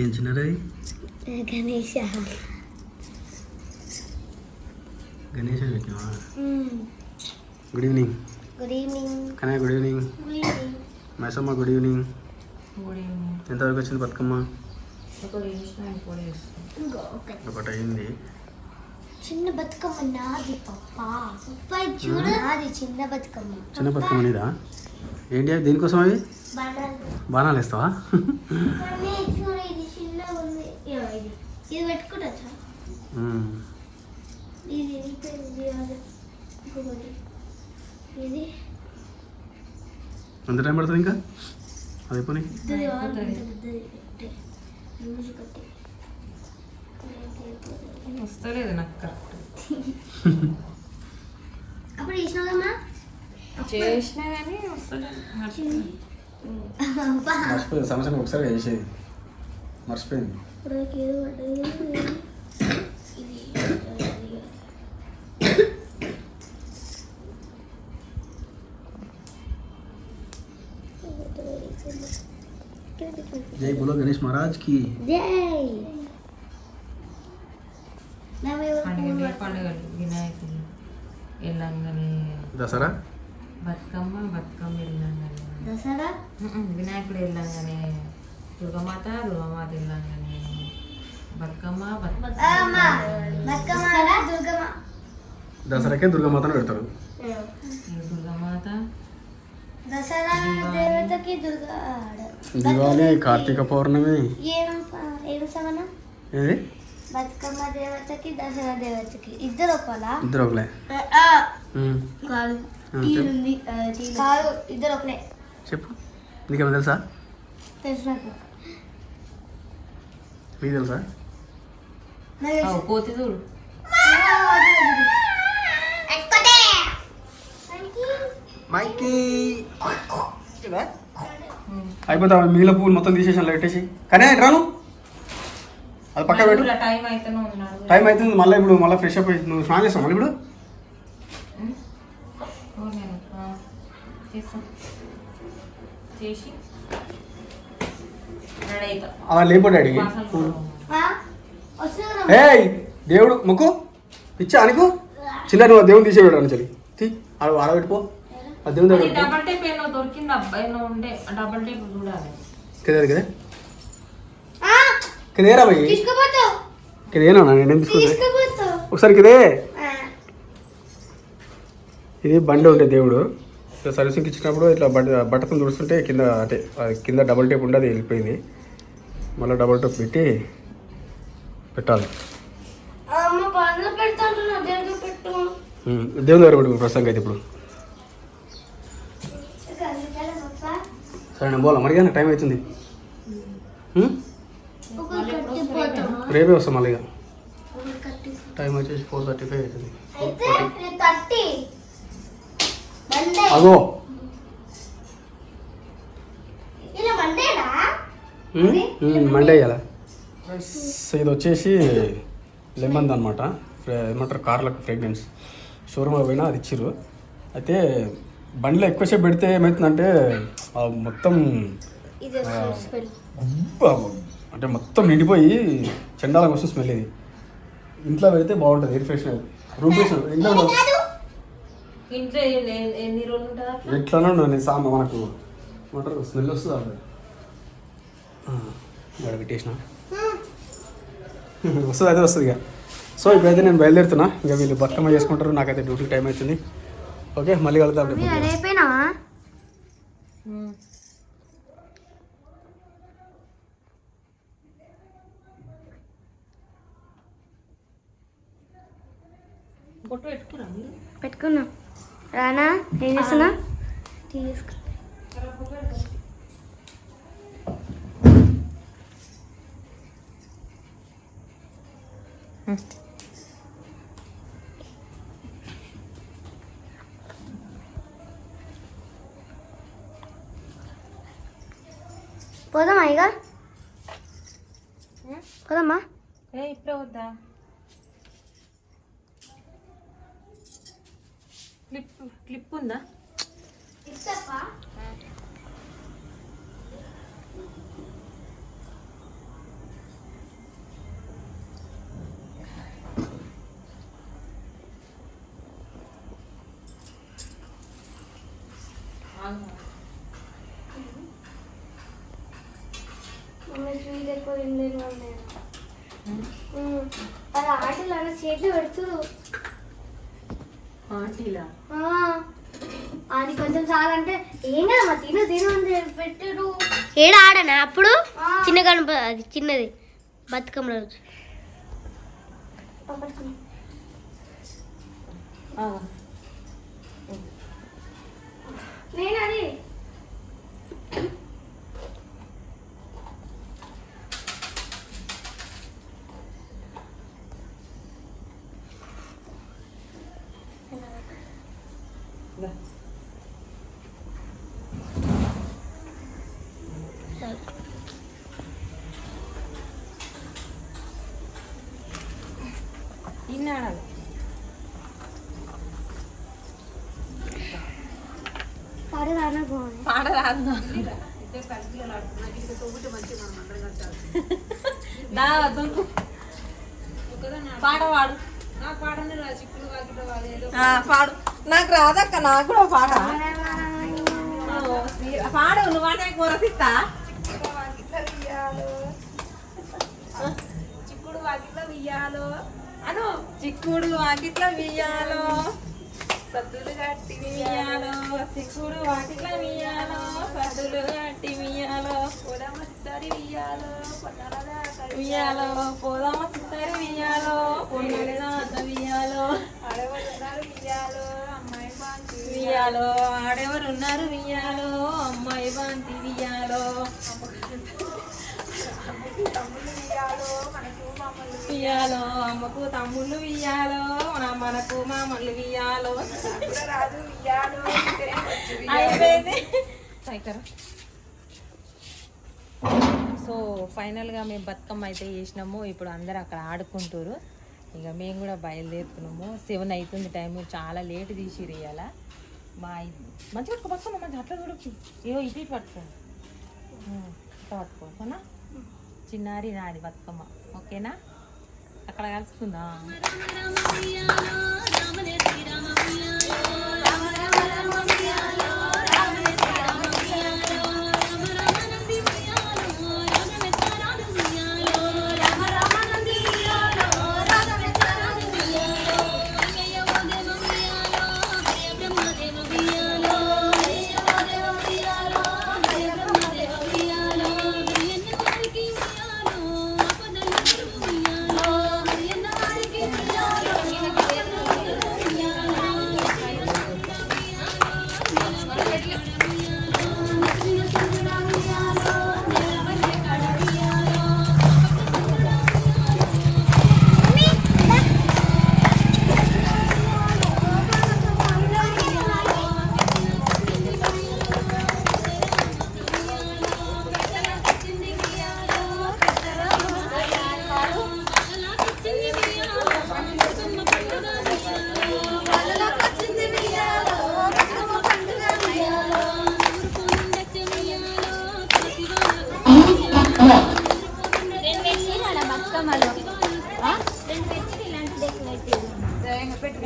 ఏం చిన్నది గణేష. గణేష్ పెట్టినావా good evening. Good evening. Kanayya good evening. Maisamma good evening. ఎంతవరకు వచ్చింది బతుకమ్మ? ఒకటి అయింది. చిన్న బతుకమ్మ నాది పప్ప. చూడు. నాది చిన్న బతుకమ్మ. చిన్న బతుకమ్మ నీదా? ఏంటి అది? దేనికోసం అవి బనాలు బాణాలు వేస్తావా కానీ చూడు ఇది చిన్నగా ఉంది ఇగో ఇది. మ్మ్. ఇది ఇది ఎంత టైం పడుతుంది ఇంకా? అది పోనీ. వస్తలేదు నాకు కరెక్ట్. అప్పుడు చేసినావమ్మా చేసినా కానీ వస్తలేదు. మర్చిపోయింది సంవత్సరం ఒకసారి చేసేది మర్చిపోయింది ఇప్పుడు ఏదో పడ్డది ఇది జై బోలో గణేష్ మహారాజ్కి జై పండుగ పండుగ వినాయకుడు వెళ్ళంగానే దసరా బతుకమ్మ బతుకమ్మ వెళ్ళంగానే దసరా ఉమ్మ్, వినాయకుడు వెళ్ళంగానే దుర్గమాత దుర్గమాత వెళ్ళంగానే బతుకమ్మ దసరాకే దుర్గామాతను పెడతారు. దుర్గమాత? దసరా దేవతకి దుర్గా దివాళీ కార్తీక పౌర్ణమి. ఏం ప- ఏం సమానం? ఏది బతుకమ్మ దేవతకి దసరా దేవతకి. ఇద్దరు ఒకలా? ఇద్దరు ఒకలే. కాదు. ఇద్దరు ఒకలే. చెప్పు. నీకేమైనా తెలుసా? తెలుసు మీకు తెలుసు. కోతి చూడు ఎక్కుతే. మైకి ఉమ్. అయిపోతా మిగిలిన పువ్వులు మొత్తం తీసేసాను పెట్టేసి కానీ రాను అది పక్క పెట్టు టైం అయితేనే ఉన్నాడు టైం అవుతుంది మళ్ళీ ఇప్పుడు మళ్ళీ ఫ్రెష్ అప్ నువ్వు స్నానం చేస్తావు మళ్ళీ ఇప్పుడు అలా లేపు డాడీ ఏయ్ దేవుడు ముక్కు పిచ్చా అనుకో చిన్న నువ్వు దేవుని తీసేవాడు అని చలి తీ ఆడ ఆడబెట్టుకో ఆ దేవుని డబల్ టేప్ ఏమో దొరికింది అబ్బాయి ఏమో ఉండే. డబల్ టేప్ చూడాలి. కదా కదా ఆ, కదేరా భయ్ కదేనా నేను తీసుకుంటా? ఒకసారి కదే ఇది బండి ఉండే దేవుడు. ఇట్లా సర్వీసింగ్ ఇచ్చినప్పుడు ఇట్లా బట్ట బట్టతో తుడుస్తుంటే కింద అంటే అది కింద డబుల్ టేప్ ఉండదు వెళ్ళిపోయింది. మళ్ళీ డబుల్ టేప్ పెట్టి పెట్టాలి. పెట్టు. దేవుని దగ్గర పెట్టుకో ప్రస్తుతానికి అయితే ఇప్పుడు. సరే నేను పోలా మరి టైం అవుతుంది. రేపే వస్తాం మళ్ళీ టైం వచ్చేసి ఫోర్ థర్టీ. ఫైవ్ అవుతుంది అగో మండే ఇవ్వాల సో ఇది వచ్చేసి లెమన్ అనమాట ఏమంటారు? కార్లకు ఫ్రేగ్రెన్స్ షోరూమ్ పోయినా అది ఇచ్చిర్రు. అయితే బండిలో ఎక్కువసేపు పెడితే ఏమవుతుందంటే ఆ మొత్తం అంటే మొత్తం నిండిపోయి చండాలకు వస్తుంది స్మెల్ ఇది. ఇంట్లో పెడితే బాగుంటుంది ఎయిర్ ఫ్రెషనర్ రూమ్ ఫ్రెషనర్ ఇంట్లో ఎట్లనో నేను సామ మనకు ఏమంటారు? స్మెల్ వస్తుంది అక్కడ. పెట్టేసిన. వస్తుంది అయితే వస్తుంది ఇక. సో ఇప్పుడైతే నేను బయలుదేరుతున్నా. ఇక వీళ్ళు బతుకమ్మ చేసుకుంటారు. నాకైతే డ్యూటీ టైం అవుతుంది. ఓకే మళ్ళీ మీరు? పెట్టుకున్నా. రానా ఏం చేస్తున్నా? తీసుకు. పోదామా ఇక? పోదామా? ఏ ఇప్పుడే వద్దా క్లిప్ క్లిప్ ఉందా? అది ఆటలు? అది కొంచెం చాలంటే ఏం కదా తిను తిను పెట్టారు ఏడు ఆడనా? అప్పుడు? చిన్న గణప అది చిన్నది. బతుకమ్మ రోజు. నేను పాడరాదు పాడ పాడు ఆ, పాడు. నాకు రాదక్క నాకు కూడా పాడ. పాడు నువ్వు అంటే కూరసిస్తా చిక్కుడు వాకిట్లో వియ్యాలో. అను చిక్కుడు వాకిట్లో వియ్యాలో. సద్దులు కట్టి వియ్యాలో చిక్కుడు వాకిట్లో వియ్యాలో సద్దులు వియ్యాలో పొడమ సిద్ధరి వియ్యాలో వియ్యాలో పోదామ సిద్ధరి వియ్యాలో పొన్నెల దాత వియ్యాలో వియ్యాలో ఆడెవరు ఉన్నారు వియ్యాలో అమ్మాయి బాంతి వియ్యాలో అమ్మకు తమ్ముళ్ళు వియ్యాలో మన- మనకు మామళ్ళు వియ్యాలో అయిపోయింది. సైకరా. సో ఫైనల్గా మేము బతుకమ్మ అయితే చేసినాము. ఇప్పుడు అందరు అక్కడ ఆడుకుంటారు ఇక మేము కూడా బయలుదేరుతున్నాము. సెవెన్ అవుతుంది టైం చాలా లేట్ తీసిరు ఇవాళ మా మంచిగా పట్టుకో బతుకమ్మ మంచి అట్లా చూడొచ్చు. ఏవో ఇటు ఇటు పట్టుకో. ఉం, ఇట్లా పట్టుకో. సరేనా చిన్నారి నాది బతుకమ్మ. ఓకేనా? అక్కడ కలుసుకుందాం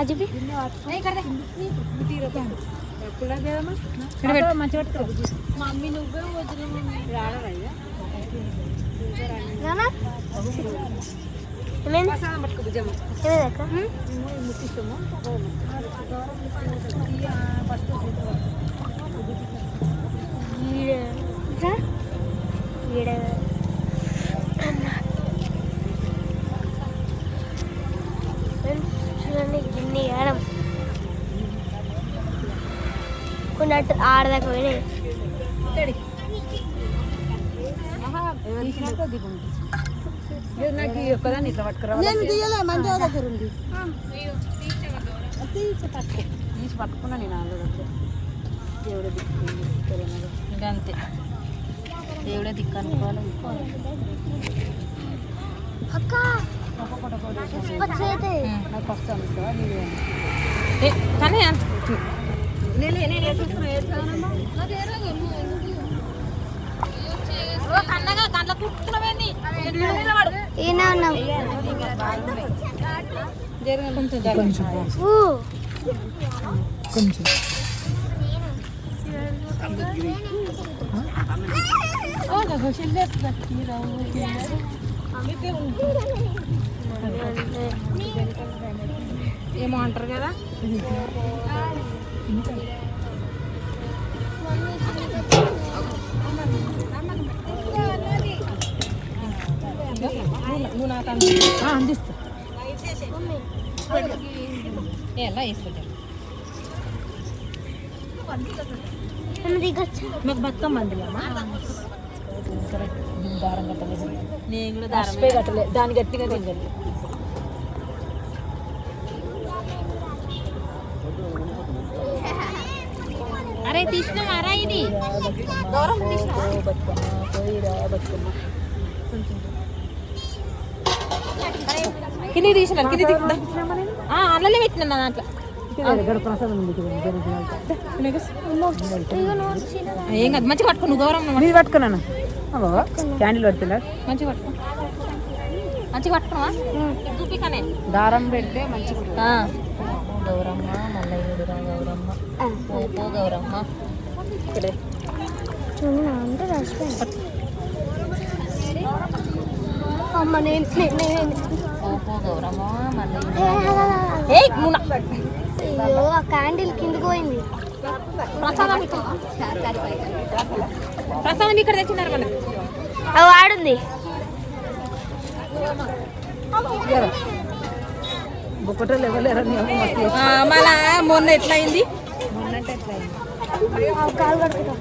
అది చూపి రానా? ఏమైంది? ఏమైంది అక్క? కొన్ని అట్టు ఆడదాకా పట్టుకురా నేను తీయలే మంచిగా దగ్గర ఉంది తీసి పట్టుకో తీసి పట్టుకున్నా నేను ఆల్రెడీ దేవుడు ఇంకా అంతే దేవుడే దిక్కు అనుకోవాలి అక్క! నాకు వస్తాను సార్ కానీ ఈయన ఉన్నాం కొంచెం. ఊ. కొంచెం ఏమో అంటారు కదా? అందిస్తా. ఎలా ఇస్తుంది మీకు బతుకమ్మ దారం కట్టలేదు నేను కూడా దారం కట్టలేదు దాన్ని గట్టిగా నేను కట్టలే అరే ఇది? కింది తీసిన కింది అన్నలే పెట్టినా దాంట్లో. ఏం కాదు మంచిగా పట్టుకో నువ్వు గౌరవం మీరు పట్టుకున్నాను క్యాండిల్ పడుతున్నా మంచిగా పట్టుకో. మంచిగా పట్టుకున్నావా? దారం పెడితే మంచిగా గౌరమ్మ మల్లయ్యుడురా గౌరమ్మ. ఓపో గౌరమ్మ. ఇక్కడే. అంటే రాసిపోయింది అమ్మ నేను గౌరమ్మ అయ్యో ఆ క్యాండిల్ కిందకి పోయింది. ప్రసాదం ఇక్కడ. ప్రసాదం ఇక్కడ తెచ్చినారు మనకి అవి వాడుంది. ఒకటో ఎవరు మళ్ళా మొన్న ఎట్లా అయింది కడుకుంటా